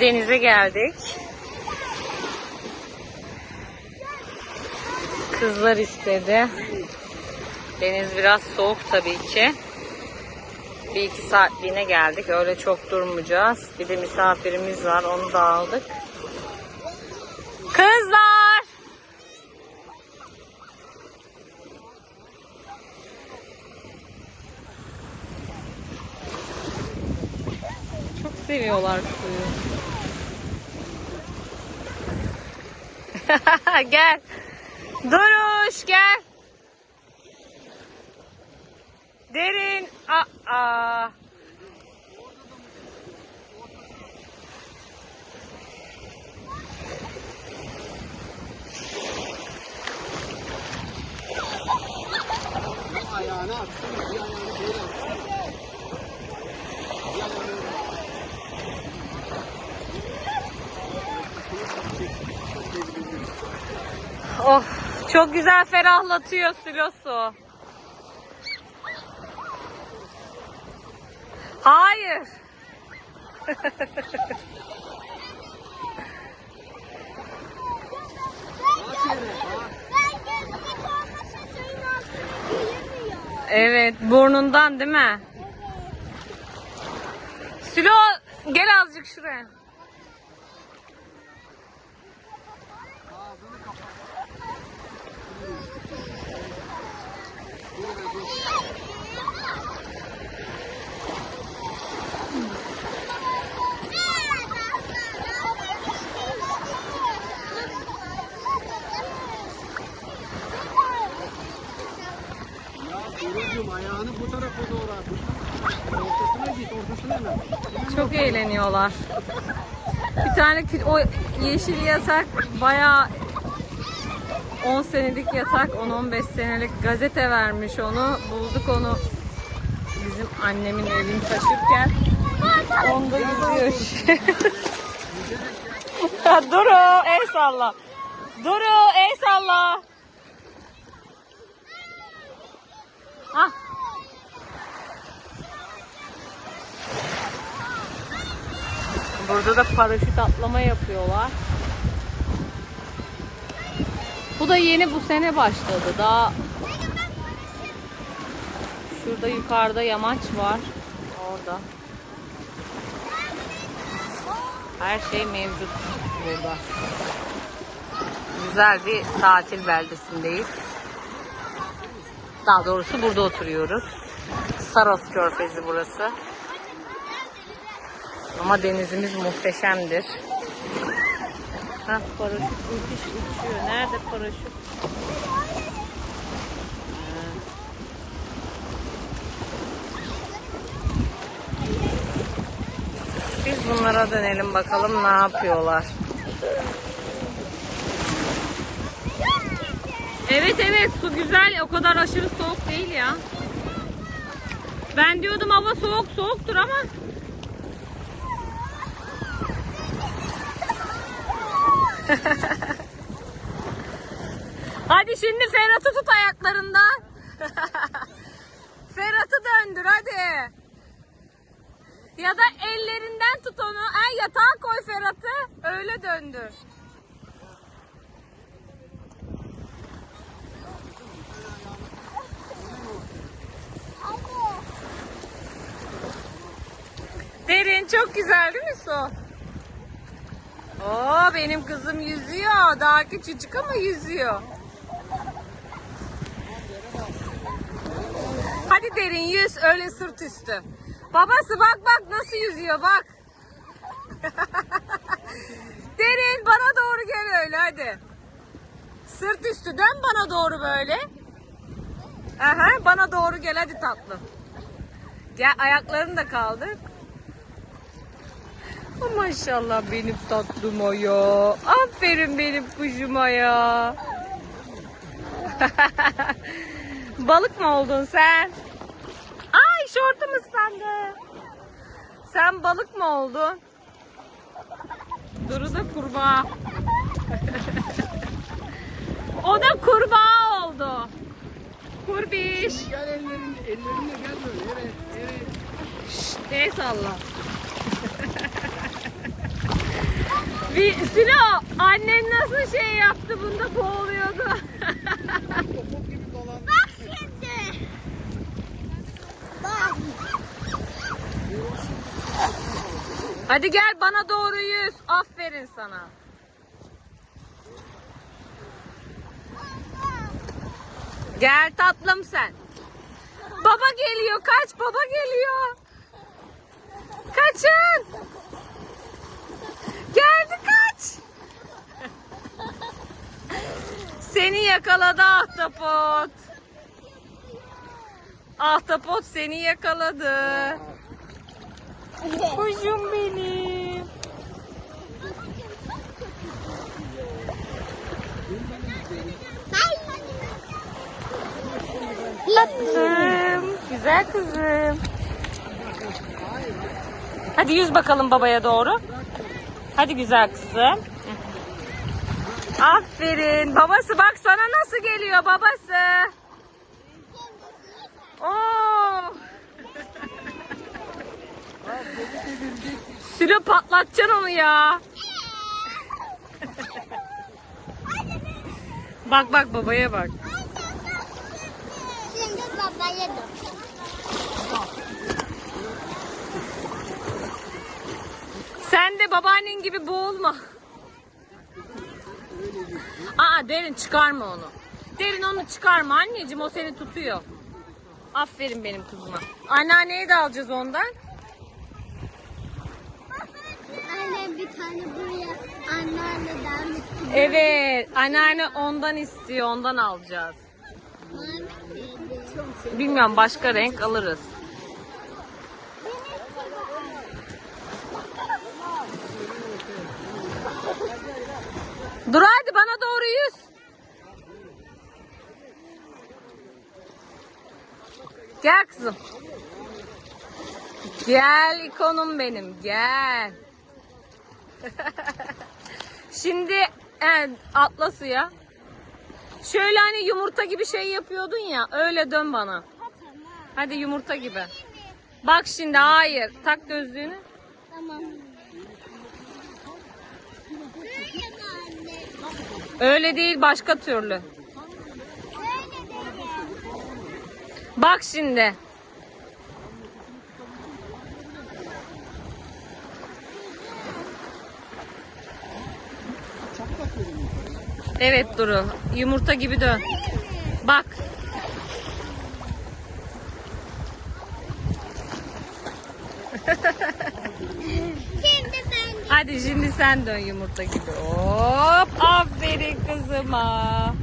Denize geldik. Kızlar istedi. Deniz biraz soğuk tabii ki. Bir iki saatliğine geldik. Öyle çok durmayacağız. Bir de misafirimiz var. Onu da aldık. Kızlar! Çok seviyorlar suyu. gel. Duruş gel. Derin. Aa. Ayağını atsın, bir ayağını böyle atsın. Bir ayağını Of çok güzel ferahlatıyor silosu. Hayır. Evet burnundan değil mi? Silo gel azıcık şuraya. Ağzını kapat. Dur be, dur. Ya Durucuğum ayağını bu tarafa doğru at. Ortasına git, ortasına hemen. Çok eğleniyorlar. Bir tane o yeşil yatak bayağı 10 senelik yatak 10-15 senelik gazete vermiş onu. Bulduk onu bizim annemin evini taşırken. Onda yüzüyor. Duru el salla. Duru el salla. Ah. Burada da paraşüt atlama yapıyorlar. Bu da yeni bu sene başladı. Daha şurada yukarıda yamaç var. Orada. Her şey mevcut burada. Güzel bir tatil beldesindeyiz. Daha doğrusu burada oturuyoruz. Saros Körfezi burası. Ama denizimiz muhteşemdir. Hah paraşüt müthiş uçuyor. Nerede paraşüt? Ha. Biz bunlara dönelim bakalım ne yapıyorlar. Evet evet su güzel. O kadar aşırı soğuk değil ya. Ben diyordum hava soğuk soğuktur ama Hadi şimdi Ferhat'ı tut ayaklarından. Ferhat'ı döndür hadi. Ya da ellerinden tut onu. Ay yatağa koy Ferhat'ı. Öyle döndür. Derin çok güzel değil mi su? Oo benim kızım yüzüyor. Daha küçücük ama yüzüyor. Hadi derin yüz öyle sırt üstü. Babası bak bak nasıl yüzüyor bak. derin bana doğru gel öyle hadi. Sırt üstü dön bana doğru böyle. Aha, bana doğru gel hadi tatlım. Gel ayaklarını da kaldır. Maşallah benim tatlıma ya. Aferin benim kuşuma ya. Balık mı oldun sen? Ay şortum ıslandı. Sen balık mı oldun? Duru da kurbağa. o da kurbağa oldu. Kurbiş. Gel ellerini, ellerinle gel böyle. Evet, evet. Şşt, el salla. Si Silo annen nasıl şey yaptı bunda boğuluyordu. Bak şimdi. Bak. Hadi gel bana doğru yüz. Aferin sana. Gel tatlım sen. Baba geliyor. Kaç baba geliyor. Kaçın. Geldi kaç. Seni yakaladı ahtapot. Ahtapot seni yakaladı. Kuşum benim. Tatlım. Güzel kızım. Hadi yüz bakalım babaya doğru. Hadi güzel kızım. Aferin. Babası bak sana nasıl geliyor babası. Oo. Sülo patlatacaksın onu ya. Bak bak babaya bak. Şimdi babaya dur. Sen de babaannen gibi boğulma. Aa derin çıkarma onu. Derin onu çıkarma anneciğim o seni tutuyor. Aferin benim kızıma. Anneanneye de alacağız ondan. Anne bir tane buraya anneanneden bir Evet anneanne ondan istiyor ondan alacağız. mavi miydi? Bilmiyorum başka renk alırız. Dur hadi bana doğru yüz. Gel kızım. Gel ikonum benim gel. Şimdi e, atla suya. Şöyle hani yumurta gibi şey yapıyordun ya öyle dön bana. Hadi yumurta gibi. Bak şimdi hayır tak gözlüğünü. Tamam. Böyle mi anne? Öyle değil başka türlü. Bak şimdi. Evet Duru. Yumurta gibi dön. Bak. Hadi şimdi sen dön yumurta gibi. Hop. Aferin kızıma.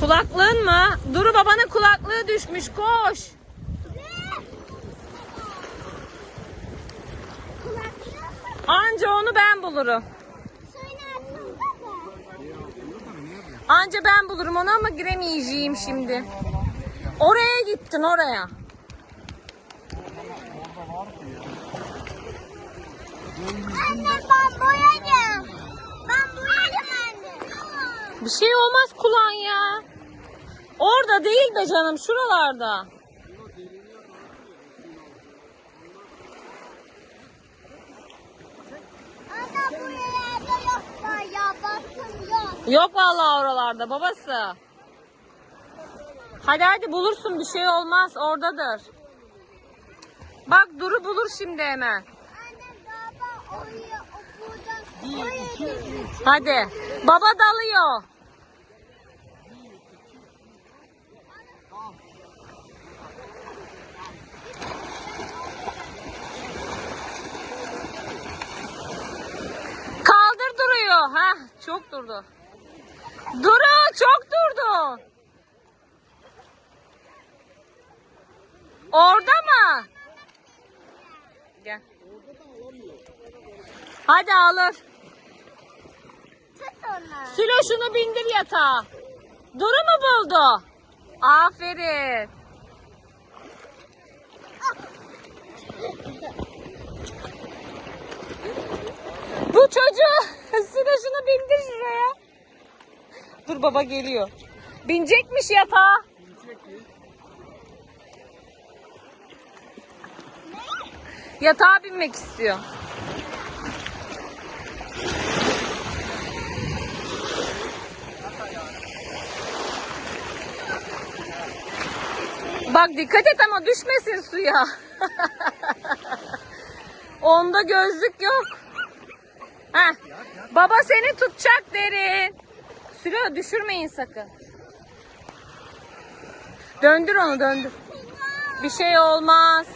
Kulaklığın mı? Duru babanın kulaklığı düşmüş. Koş. Anca onu ben bulurum. Anca ben bulurum onu ama giremeyeceğim şimdi. Oraya gittin oraya. Ben boyayacağım. Ben anne. Bir şey olmaz kulağın ya. Orada değil be canım şuralarda. Anne buralarda yok ya bakın yok. Yok vallahi oralarda babası. Hadi hadi bulursun bir şey olmaz oradadır. Bak Duru bulur şimdi hemen. Anne baba oraya o buradan oraya gidiyor. Hadi. Baba dalıyor. Kaldır duruyor. Ha, çok durdu. Duru çok durdu. Orada mı? Gel. Hadi alır. Tut onu. Silo şunu bindir yatağa. Duru mu buldu? Aferin. Bu çocuğu Silo şunu bindir şuraya. Dur baba geliyor. Binecekmiş yatağa. Yatağa binmek istiyor. Bak dikkat et ama düşmesin suya. Onda gözlük yok. Heh. Baba seni tutacak derin. Sülo düşürmeyin sakın. Döndür onu döndür. Bir şey olmaz.